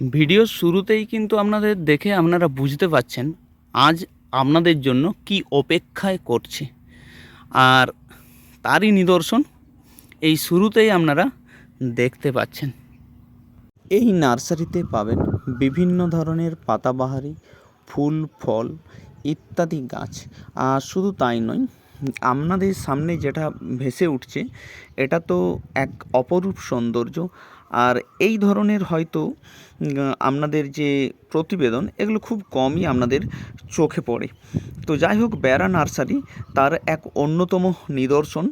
ভিডিওর শুরুতেই কিন্তু আপনাদের দেখে আপনারা বুঝতে পাচ্ছেন আজ আপনাদের জন্য কি অপেক্ষায় করছে। আর তারই নিদর্শন এই শুরুতেই আপনারা দেখতে পাচ্ছেন। এই নার্সারিতে পাবেন বিভিন্ন ধরনের পাতাবাহারি, ফুল, ফল ইত্যাদি গাছ। আর শুধু তাই নয়, আপনাদের সামনে যেটা ভেসে উঠছে, এটা তো এক অপরূপ সৌন্দর্য। আর এই ধরনের হয়তো আপনাদের যে প্রতিবেদন, এগুলো খুব কমই আপনাদের চোখে পড়ে। তো যাই হোক, বেড়া নার্সারি তার এক অন্যতম নিদর্শন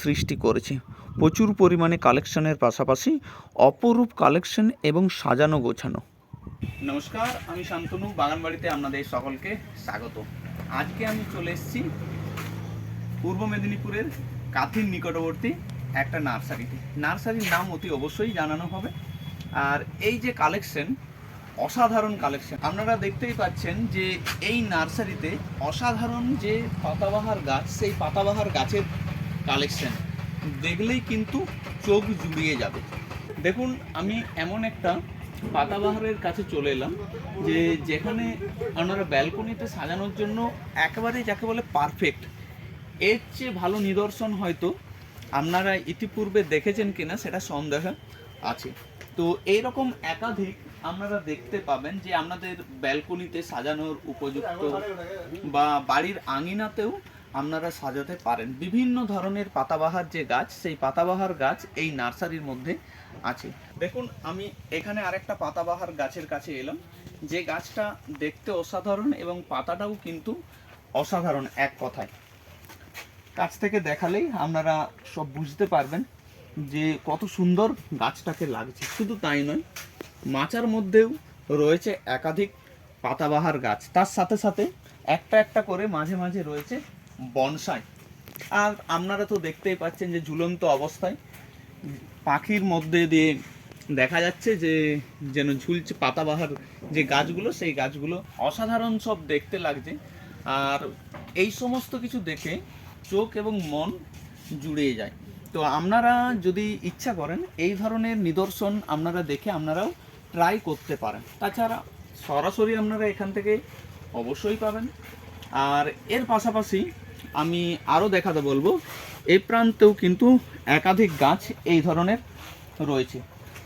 সৃষ্টি করেছে। প্রচুর পরিমাণে কালেকশনের পাশাপাশি অপরূপ কালেকশন এবং সাজানো গোছানো। নমস্কার, আমি শান্তনু, বাগানবাড়িতে আপনাদের সকলকে স্বাগত। আজকে আমি চলে এসেছি পূর্ব মেদিনীপুরের কাথির নিকটবর্তী একটা নার্সারিতে নার্সারির নাম অতি অবশ্যই জানানো হবে। আর এই যে কালেকশন অসাধারণ কালেকশন আপনারা দেখতেই পাচ্ছেন যে এই নার্সারিতে অসাধারণ যে পাতাবাহার গাছ, সেই পাতাবাহার গাছের কালেকশন দেখলেই কিন্তু চোখ জুড়িয়ে যাবে। দেখুন, আমি এমন একটা পাতাবাহারের কাছে চলে এলাম, যে যেখানে আপনারা ব্যালকনিতে সাজানোর জন্য একেবারে যাকে বলে পারফেক্ট এর চেয়ে ভালো নিদর্শন হয়তো আপনারা ইতিপূর্বে দেখেছেন কিনা সেটা সন্দেহ আছে। তো এইরকম একাধিক আপনারা দেখতে পাবেন যে আপনাদের ব্যালকনিতে সাজানোর উপযুক্ত বা বাড়ির আঙিনাতেও আপনারা সাজাতে পারেন। বিভিন্ন ধরনের পাতাবাহার যে গাছ, সেই পাতাবাহার গাছ এই নার্সারির মধ্যে আছে। দেখুন, আমি এখানে আরেকটা পাতাবাহার গাছের কাছে এলাম। যে গাছটা দেখতে অসাধারণ এবং পাতাটাও কিন্তু অসাধারণ এক কথায়। কাছ থেকে দেখালেই আপনারা সব বুঝতে পারবেন যে কত সুন্দর গাছটাকে লাগছে। শুধু তাই নয়, মাচার মধ্যেও রয়েছে একাধিক পাতাবাহার গাছ। তার সাথে সাথে একটা একটা করে মাঝে মাঝে রয়েছে বনসাই। আর আপনারা তো দেখতেই পাচ্ছেন যে ঝুলন্ত অবস্থায় পাখির মধ্যে দিয়ে দেখা যাচ্ছে যে যেন ঝুলছে পাতাবাহার যে গাছগুলো, সেই গাছগুলো অসাধারণ সব দেখতে লাগছে। আর এই সমস্ত কিছু দেখে চোখ এবং মন জুড়িয়ে যায়। তো আপনারা যদি ইচ্ছা করেন, এই ধরনের নিদর্শন আপনারা দেখে আপনারাও ট্রাই করতে পারেন। তাছাড়া সরাসরি আপনারা এখান থেকে অবশ্যই পাবেন। আর এর পাশাপাশি আমি আরও দেখাতে বলব এই প্রান্তেও কিন্তু একাধিক গাছ এই ধরনের রয়েছে।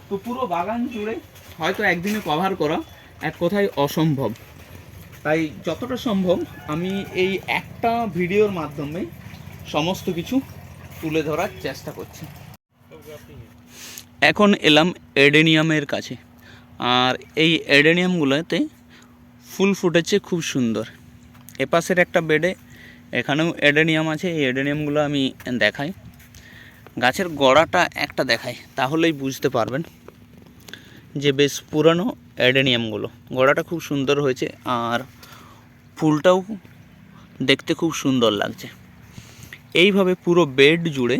তো পুরো বাগান জুড়ে হয়তো একদিনে কভার করা এক কথায় অসম্ভব। তাই যতটা সম্ভব আমি এই একটা ভিডিওর মাধ্যমে সমস্ত কিছু তুলে ধরার চেষ্টা করছি। এখন এলাম এডেনিয়ামের কাছে। আর এই এডেনিয়ামগুলোতে ফুল ফুটেছে খুব সুন্দর। এপাশের একটা বেডে এখানেও এডেনিয়াম আছে এই এডেনিয়ামগুলো আমি দেখাই। গাছের গোড়াটা একটা দেখাই তাহলেই বুঝতে পারবেন যে বেশ পুরানো অ্যাডেনিয়ামগুলো গোড়াটা খুব সুন্দর হয়েছে আর ফুলটাও দেখতে খুব সুন্দর লাগছে। এইভাবে পুরো বেড জুড়ে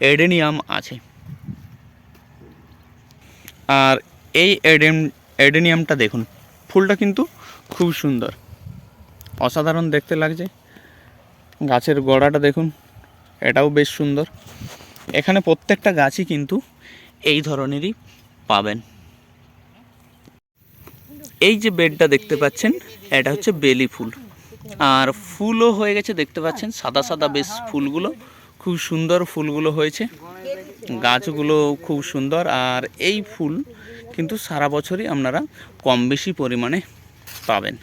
এডেনিয়াম আছে। আর এই এডেন, এডেনিয়ামটা দেখুন, ফুলটা কিন্তু খুব সুন্দর। অসাধারণ দেখতে লাগছে। গাছের গোড়াটা দেখুন, এটাও বেশ সুন্দর। এখানে প্রত্যেকটা গাছই কিন্তু এই ধরনেরই পাবেন। এই যে বেডটা দেখতে পাচ্ছেন, এটা হচ্ছে বেলি ফুল। আর ফুলও হয়ে গেছে, দেখতে পাচ্ছেন, সাদা সাদা বেশ ফুলগুলো, খুব সুন্দর ফুলগুলো হয়েছে। গাছগুলো খুব সুন্দর, আর এই ফুল কিন্তু সারা বছরই আপনারা কম বেশি পরিমাণে পাবেন।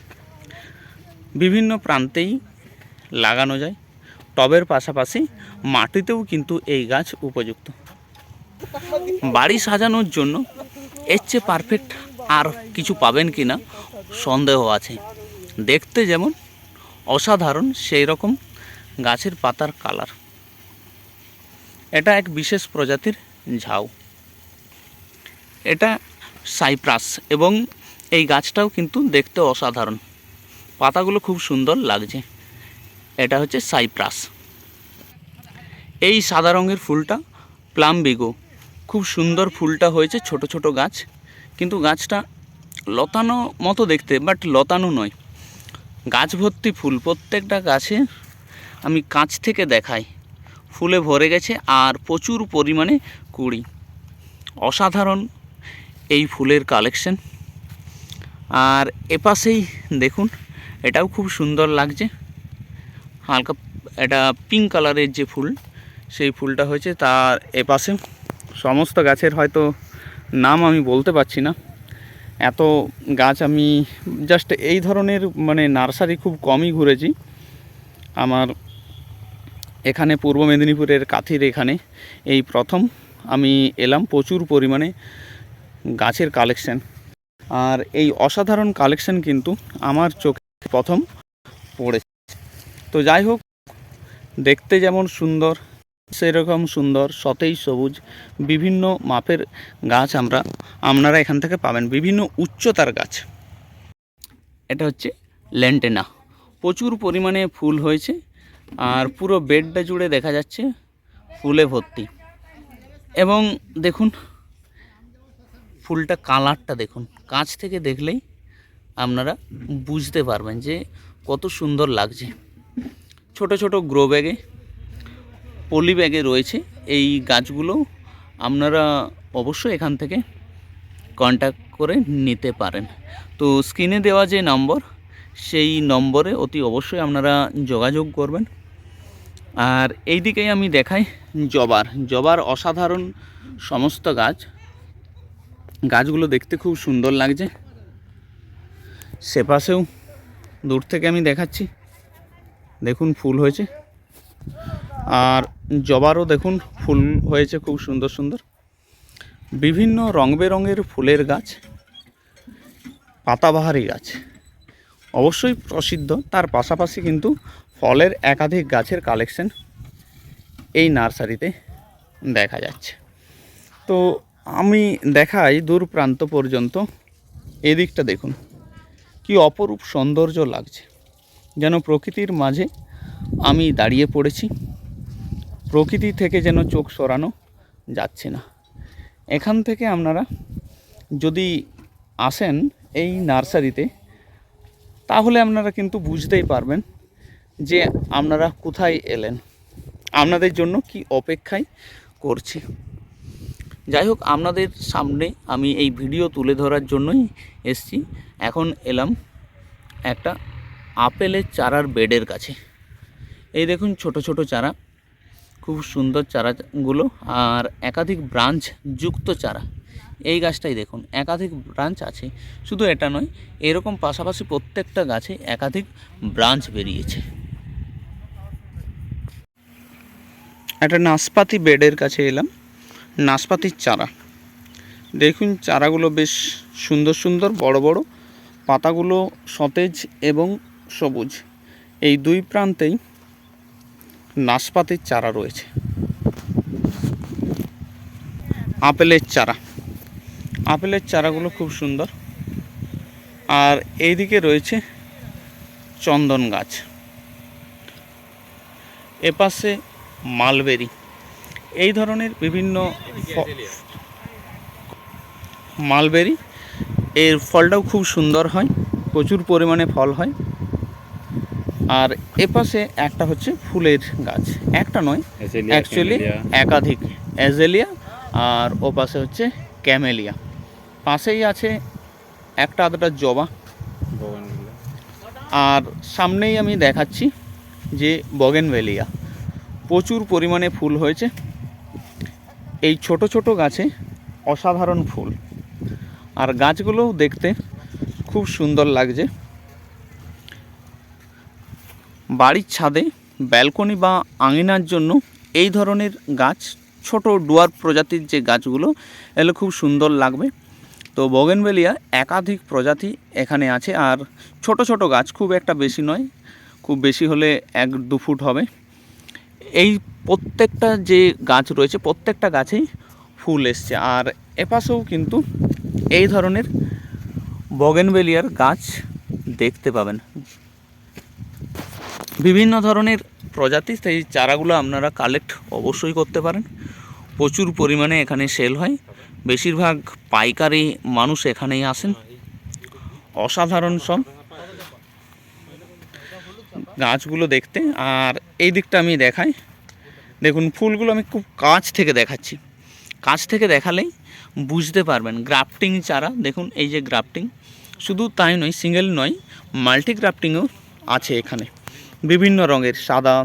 বিভিন্ন প্রান্তেই লাগানো যায়, টবের পাশাপাশি মাটিতেও কিন্তু এই গাছ উপযুক্ত। বাড়ি সাজানোর জন্য এর চেয়ে পারফেক্ট আর কিছু পাবেন কি না সন্দেহ আছে। দেখতে যেমন অসাধারণ সেই রকম গাছের পাতার কালার। এটা এক বিশেষ প্রজাতির ঝাউ। এটা সাইপ্রাস এবং এই গাছটাও কিন্তু দেখতে অসাধারণ। পাতাগুলো খুব সুন্দর লাগছে। এটা হচ্ছে সাইপ্রাস। এই সাদা রঙের ফুলটা প্লাম্বিগো। খুব সুন্দর ফুলটা হয়েছে ছোট ছোট গাছ। কিন্তু গাছটা লতানো মতো দেখতে, বাট লতানো নয়। গাছ ভর্তি ফুল, প্রত্যেকটা গাছে আমি কাঁচ থেকে দেখাই। ফুলে ভরে গেছে আর প্রচুর পরিমাণে কুড়ি। অসাধারণ এই ফুলের কালেকশন আর এপাশেই দেখুন, এটাও খুব সুন্দর লাগছে। হালকা, এটা পিঙ্ক কালারের যে ফুল, সেই ফুলটা হয়েছে। তার এপাশে সমস্ত গাছের হয়তো নাম আমি বলতে পারছি না। এত গাছ আমি জাস্ট এই ধরনের মানে নার্সারি খুব কমই ঘুরেছি। আমার এখানে পূর্ব মেদিনীপুরের কাথির এখানে এই প্রথম। আমি এলাম প্রচুর পরিমাণে গাছের কালেকশন আর এই অসাধারণ কালেকশন কিন্তু আমার চোখে প্রথম পড়েছে। তো যাই হোক, দেখতে যেমন সুন্দর সেরকম সুন্দর, সতেজ, সবুজ, বিভিন্ন মাপের গাছ আমরা, আপনারা এখান থেকে পাবেন। বিভিন্ন উচ্চতার গাছ। এটা হচ্ছে ল্যান্টেনা। প্রচুর পরিমাণে ফুল হয়েছে আর পুরো বেডটা জুড়ে দেখা যাচ্ছে ফুলে ভর্তি। এবং দেখুন, ফুলটা কালারটা দেখুন। কাছ থেকে দেখলেই আপনারা বুঝতে পারবেন যে কত সুন্দর লাগছে। ছোট ছোট গ্রো ব্যাগে পলি ব্যাগে রয়েছে। এই গাছগুলো আপনারা অবশ্যই এখান থেকে কন্ট্যাক্ট করে নিতে পারেন। তো স্ক্রিনে দেওয়া যে নম্বর সেই নম্বরে অতি অবশ্যই আপনারা যোগাযোগ করবেন। আর এই দিকেই আমি দেখাই জবার। জবার অসাধারণ সমস্ত গাছ। গাছগুলো দেখতে খুব সুন্দর লাগছে। সে পাশেও দূর থেকে আমি দেখাচ্ছি। দেখুন ফুল হয়েছে। আর জবারও দেখুন, ফুল হয়েছে খুব সুন্দর সুন্দর। বিভিন্ন রং বেরঙের ফুলের গাছ, পাতাবাহারি গাছ। অবশ্যই প্রসিদ্ধ, তার পাশাপাশি কিন্তু ফলের একাধিক গাছের কালেকশন এই নার্সারিতে দেখা যাচ্ছে। তো আমি দেখাই দূর প্রান্ত পর্যন্ত, এদিকটা দেখুন, কি অপরূপ সৌন্দর্য লাগছে। যেন প্রকৃতির মাঝে আমি দাঁড়িয়ে পড়েছি। প্রকৃতি থেকে যেন চোখ সরানো যাচ্ছে না। এখান থেকে আপনারা যদি আসেন এই নার্সারিতে, তাহলে আপনারা কিন্তু বুঝতেই পারবেন যে আপনারা কোথায় এলেন। আপনাদের জন্য কি অপেক্ষায় করছি। যাই হোক, আপনাদের সামনে আমি এই ভিডিও তুলে ধরার জন্যই এসছি। এখন এলাম একটা আপেলের চারার বেডের কাছে। এই দেখুন, ছোট ছোট চারা। খুব সুন্দর চারাগুলো আর একাধিক ব্রাঞ্চ যুক্ত চারা। এই গাছটাই দেখুন, একাধিক ব্রাঞ্চ আছে। শুধু এটা নয়, এরকম পাশাপাশি প্রত্যেকটা গাছে একাধিক ব্রাঞ্চ বেরিয়েছে। একটা নাশপাতি বেডের কাছে এলাম নাশপাতির চারা। দেখুন, চারাগুলো বেশ সুন্দর সুন্দর, বড় বড়, পাতাগুলো সতেজ এবং সবুজ। এই দুই প্রান্তেই নাশপাতির চারা রয়েছে। আপেলের চারা। আপেলের চারাগুলো খুব সুন্দর। আর এইদিকে রয়েছে চন্দন গাছ। এপাশে মালবেরি। এই ধরনের বিভিন্ন মালবেরি। এর ফলটাও খুব সুন্দর হয়। প্রচুর পরিমাণে ফল হয়। আর এপাশে একটা হচ্ছে ফুলের গাছ। একটা নয় অ্যাকচুয়ালি একাধিক। অ্যাজেলিয়া আর ও পাশে হচ্ছে ক্যামেলিয়া পাশেই আছে একটা আধটা জবা। আর সামনেই আমি দেখাচ্ছি যে বগেনভেলিয়া প্রচুর পরিমাণে ফুল হয়েছে। এই ছোট ছোট গাছে অসাধারণ ফুল। আর গাছগুলোও দেখতে খুব সুন্দর লাগছে। বাড়ির ছাদে, ব্যালকনি বা আঙিনার জন্য এই ধরনের গাছ, ছোট ডুয়ার প্রজাতির যে গাছগুলো, এগুলো খুব সুন্দর লাগবে। তো বগেনবেলিয়া একাধিক প্রজাতি এখানে আছে, আর ছোট ছোট গাছ খুব একটা বেশি নয়, খুব বেশি হলে এক দু ফুট হবে। এই প্রত্যেকটা যে গাছ রয়েছে, প্রত্যেকটা গাছেই ফুল এসছে, আর এপাশেও কিন্তু এই ধরনের বগেনবেলিয়ার গাছ দেখতে পাবেন। বিভিন্ন ধরনের প্রজাতি, সেই চারাগুলো আপনারা কালেক্ট অবশ্যই করতে পারেন। প্রচুর পরিমাণে এখানে সেল হয়। বেশিরভাগ পাইকারি মানুষ এখানেই আসেন। অসাধারণ সব। গাছগুলো দেখতে। আর এই দিকটা আমি দেখাই। দেখুন, ফুলগুলো আমি খুব কাছ থেকে দেখাচ্ছি। কাছ থেকে দেখালেই বুঝতে পারবেন। গ্রাফটিং চারা, দেখুন, এই যে গ্রাফটিং। শুধু তাই নয় সিঙ্গেল নয় মাল্টি ক্রাফটিংও আছে এখানে। বিভিন্ন রঙের, সাদা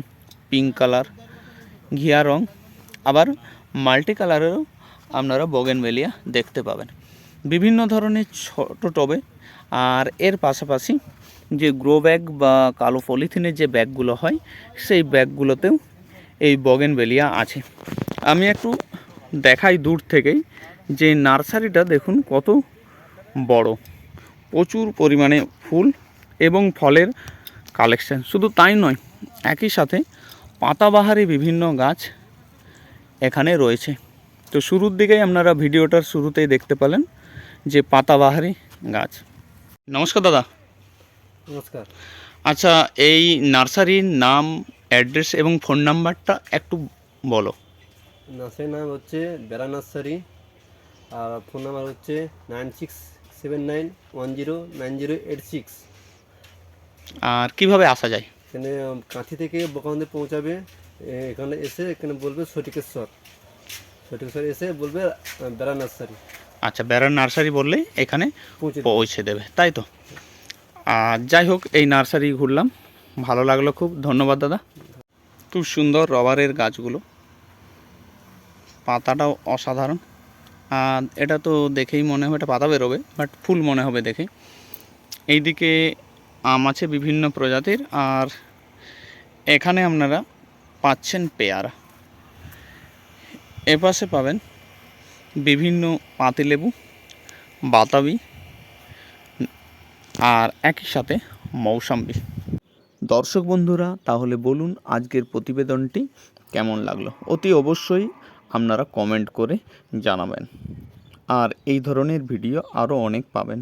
পিঙ্ক কালার ঘিয়া রং, আবার মাল্টি কালারেরও আপনারা বগেনভেলিয়া দেখতে পাবেন। বিভিন্ন ধরনের ছোট টবে, আর এর পাশাপাশি যে গ্রো ব্যাগ বা কালো পলিথিনের যে ব্যাগগুলো হয়, সেই ব্যাগগুলোতেও এই বগেনভেলিয়া আছে। আমি একটু দেখাই দূর থেকেই যে নার্সারিটা দেখুন কত বড়। প্রচুর পরিমাণে ফুল এবং ফলের কালেকশন। শুধু তাই নয় একই সাথে পাতাবাহারি বিভিন্ন গাছ এখানে রয়েছে। তো শুরুর দিকেই আপনারা ভিডিওটার শুরুতেই দেখতে পেলেন যে পাতাবাহারি গাছ। নমস্কার দাদা। নমস্কার। আচ্ছা এই নার্সারির নাম অ্যাড্রেস এবং ফোন নাম্বারটা একটু বলো। নার্সারির নাম হচ্ছে বেড়া নার্সারি আর ফোন নাম্বার হচ্ছে nine six seven nine one zero nine zero eight six. আর কীভাবে আসা যায়? এখানে কাঁথি থেকে বকান্দে পৌঁছাবে এখানে এসে এখানে বলবে সটিকেশ্বর। সটিকেশ্বর এসে বলবে বেড়া নার্সারি। আচ্ছা বেড়ার নার্সারি বললেই এখানে পৌঁছে দেবে। পৌঁছে দেবে তাই তো? আর যাই হোক এই নার্সারি ঘুরলাম ভালো লাগল খুব ধন্যবাদ দাদা। খুব সুন্দর রবারের গাছগুলো পাতাটাও অসাধারণ। আর এটা তো দেখেই মনে হবে এটা পাতা বেরোবে বাট ফুল মনে হবে দেখে। এইদিকে আম আছে বিভিন্ন প্রজাতির, আর এখানে আপনারা পাচ্ছেন পেয়ারা। এপাশে পাবেন বিভিন্ন পাতিলেবু, বাতাবি, আর একই সাথে মৌসাম্বি। দর্শক বন্ধুরা, তাহলে বলুন আজকের প্রতিবেদনটি কেমন লাগল? অতি অবশ্যই আপনারা কমেন্ট করে জানাবেন। আর এই ধরনের ভিডিও আরও অনেক পাবেন।